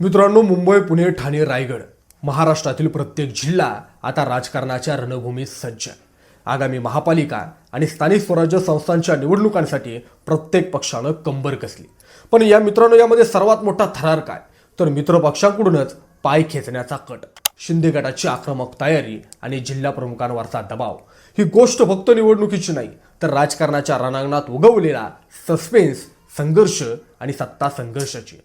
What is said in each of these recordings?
मित्रांनो मुंबई पुणे ठाणे रायगड महाराष्ट्रातील प्रत्येक जिल्हा आता राजकारणाच्या रणभूमीत सज्ज. आगामी महापालिका आणि स्थानिक स्वराज्य संस्थांच्या निवडणुकांसाठी प्रत्येक पक्षानं कंबर कसली. पण या मित्रांनो यामध्ये सर्वात मोठा थरार काय? तर मित्रपक्षांकडूनच पाय खेचण्याचा कट. शिंदे गटाची आक्रमक तयारी आणि जिल्हा प्रमुखांवरचा दबाव. ही गोष्ट फक्त निवडणुकीची नाही तर राजकारणाच्या रणांगणात उगवलेला सस्पेन्स संघर्ष आणि सत्ता संघर्षाची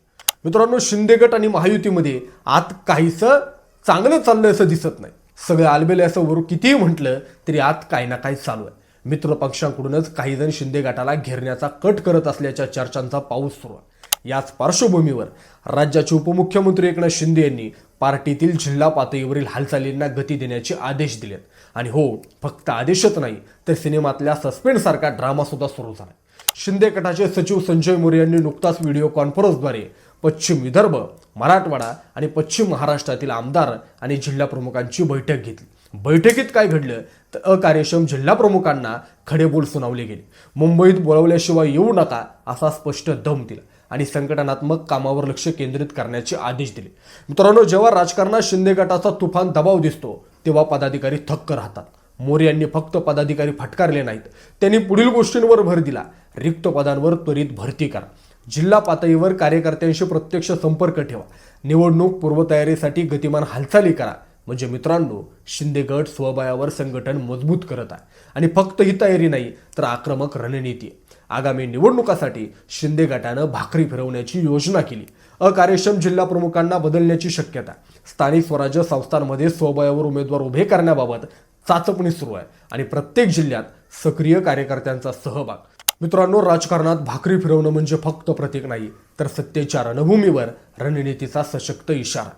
मित्रांनो शिंदे गट आणि महायुतीमध्ये आत काहीसं चांगलं चाललंय असं दिसत नाही. सगळं आलबेले असं वर कितीही म्हटलं तरी आत काही ना काही चालू आहे. मित्र पक्षांकडूनच काही जण शिंदे गटाला घेरण्याचा कट करत असल्याच्या चर्चांचा पाऊस सुरू आहे. याच पार्श्वभूमीवर राज्याचे उपमुख्यमंत्री एकनाथ शिंदे यांनी पार्टीतील जिल्हा पातळीवरील हालचालींना गती देण्याचे आदेश दिलेत. आणि हो फक्त आदेशच नाही तर सिनेमातल्या सस्पेंडसारखा ड्रामासुद्धा ड्रामा सुद्धा सुरू झाला शिंदे गटाचे सचिव संजय मोरे यांनी नुकताच व्हिडिओ कॉन्फरन्सद्वारे पश्चिम विदर्भ मराठवाडा आणि पश्चिम महाराष्ट्रातील आमदार आणि जिल्हा प्रमुखांची बैठक घेतली. बैठकीत काय घडलं? तर अकार्यक्षम जिल्हा प्रमुखांना खडेबोल सुनावले गेले. मुंबईत बोलावल्याशिवाय येऊ नका असा स्पष्ट दम दिला आणि संघटनात्मक कामावर लक्ष केंद्रित करण्याचे आदेश दिले. मित्रांनो जेव्हा राजकारणात शिंदे गटाचा तुफान दबाव दिसतो तेव्हा पदाधिकारी थक्क राहतात. मोरे यांनी फक्त पदाधिकारी फटकारले नाहीत. त्यांनी पुढील गोष्टींवर भर दिला. रिक्त पदांवर त्वरित भरती करा. जिल्हा पातळीवर कार्यकर्त्यांशी प्रत्यक्ष संपर्क ठेवा. निवडणूक पूर्वतयारीसाठी गतिमान हालचाली करा. म्हणजे मित्रांनो शिंदे गट स्वबळावर संघटन मजबूत करत आहे. आणि फक्त ही तयारी नाही तर आक्रमक रणनीती आहे. आगामी निवडणुकासाठी शिंदे गटानं भाकरी फिरवण्याची योजना केली. अकार्यक्षम जिल्हा प्रमुखांना बदलण्याची शक्यता. स्थानिक स्वराज्य संस्थांमध्ये स्वबळावर उमेदवार उभे करण्याबाबत चाचपणी सुरू आहे. आणि प्रत्येक जिल्ह्यात सक्रिय कार्यकर्त्यांचा सहभाग. मित्रांनो राजकारणात भाकरी फिरवणं म्हणजे फक्त प्रतीक नाही तर सत्तेच्या रणभूमीवर रणनीतीचा सशक्त इशारा.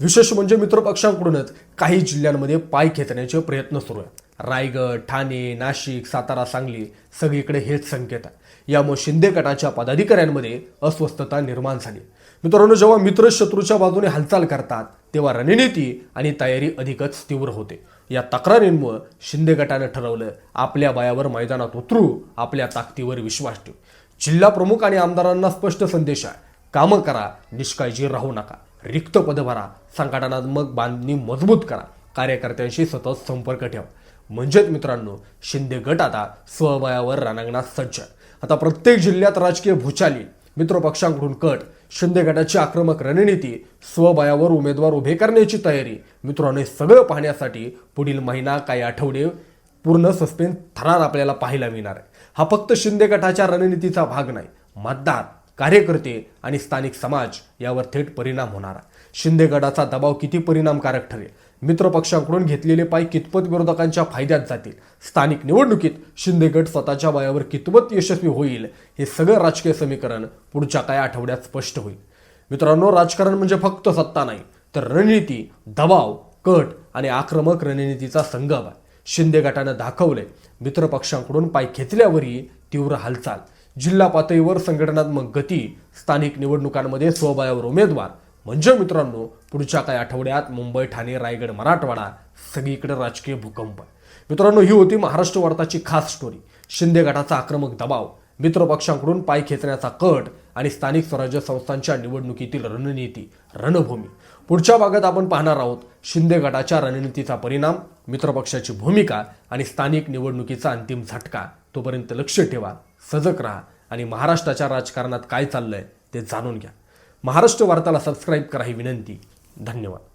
विशेष म्हणजे मित्रपक्षांकडूनच काही जिल्ह्यांमध्ये पाय खेचण्याचे प्रयत्न सुरू आहेत. रायगड ठाणे नाशिक सातारा सांगली सगळीकडे हेच संकेत आहे यामुळे शिंदे गटाच्या पदाधिकाऱ्यांमध्ये अस्वस्थता निर्माण झाली. मित्रांनो जेव्हा मित्र शत्रूच्या बाजूने हालचाल करतात तेव्हा रणनीती आणि तयारी अधिकच तीव्र होते. या तक्रारींमुळं शिंदे गटानं ठरवलं आपल्या बायावर मैदानात उतरू आपल्या ताकदीवर विश्वास ठेवू. जिल्हा प्रमुख आणि आमदारांना स्पष्ट संदेश आहे कामं करा निष्काळजी राहू नका. रिक्त पद भरा संघटनात्मक बांधणी मजबूत करा कार्यकर्त्यांशी सतत संपर्क ठेवा. म्हणजेच मित्रांनो शिंदे गट आता स्वबयावर रणांगणात सज्ज आहे. आता प्रत्येक जिल्ह्यात राजकीय भूचाली मित्रपक्षांकडून कट शिंदे गटाची आक्रमक रणनीती स्वबयावर उमेदवार उभे करण्याची तयारी. मित्रांनो हे सगळं पाहण्यासाठी पुढील महिना काही आठवडे पूर्ण सस्पेन्स थरार आपल्याला पाहायला मिळणार आहे. हा फक्त शिंदे गटाच्या रणनीतीचा भाग नाही मतदार कार्यकर्ते आणि स्थानिक समाज यावर थेट परिणाम होणार आहे. शिंदे गटाचा दबाव किती परिणामकारक ठरेल? मित्रपक्षांकडून घेतलेले पाय कितपत विरोधकांच्या फायद्यात जातील? स्थानिक निवडणुकीत शिंदे गट स्वतःच्या पायावर कितपत यशस्वी होईल? हे सगळं राजकीय समीकरण पुढच्या काही आठवड्यात स्पष्ट होईल. मित्रांनो राजकारण म्हणजे फक्त सत्ता नाही तर रणनीती दबाव कट आणि आक्रमक रणनीतीचा संगम आहे. शिंदे गटानं दाखवले मित्रपक्षांकडून पाय खेचल्यावरही तीव्र हालचाल. जिल्हा पातळीवर संघटनात्मक गती स्थानिक निवडणुकांमध्ये स्वबळावर उमेदवार म्हणजे मित्रांनो पुढच्या काही आठवड्यात मुंबई ठाणे रायगड मराठवाडा सगळीकडे राजकीय भूकंप. आहे. मित्रांनो ही होती महाराष्ट्र वार्ताची खास स्टोरी शिंदे गटाचा आक्रमक दबाव मित्रपक्षांकडून पाय खेचण्याचा कट आणि स्थानिक स्वराज्य संस्थांच्या निवडणुकीतील रणनीती रणभूमी. पुढच्या भागात आपण पाहणार आहोत शिंदे गटाच्या रणनीतीचा परिणाम मित्रपक्षाची भूमिका आणि स्थानिक निवडणुकीचा अंतिम झटका. तोपर्यंत लक्ष ठेवा सजग राहा आणि महाराष्ट्राच्या राजकारणात काय चाललंय ते जाणून घ्या. महाराष्ट्र वार्ताला सबस्क्राईब करा ही विनंती. धन्यवाद.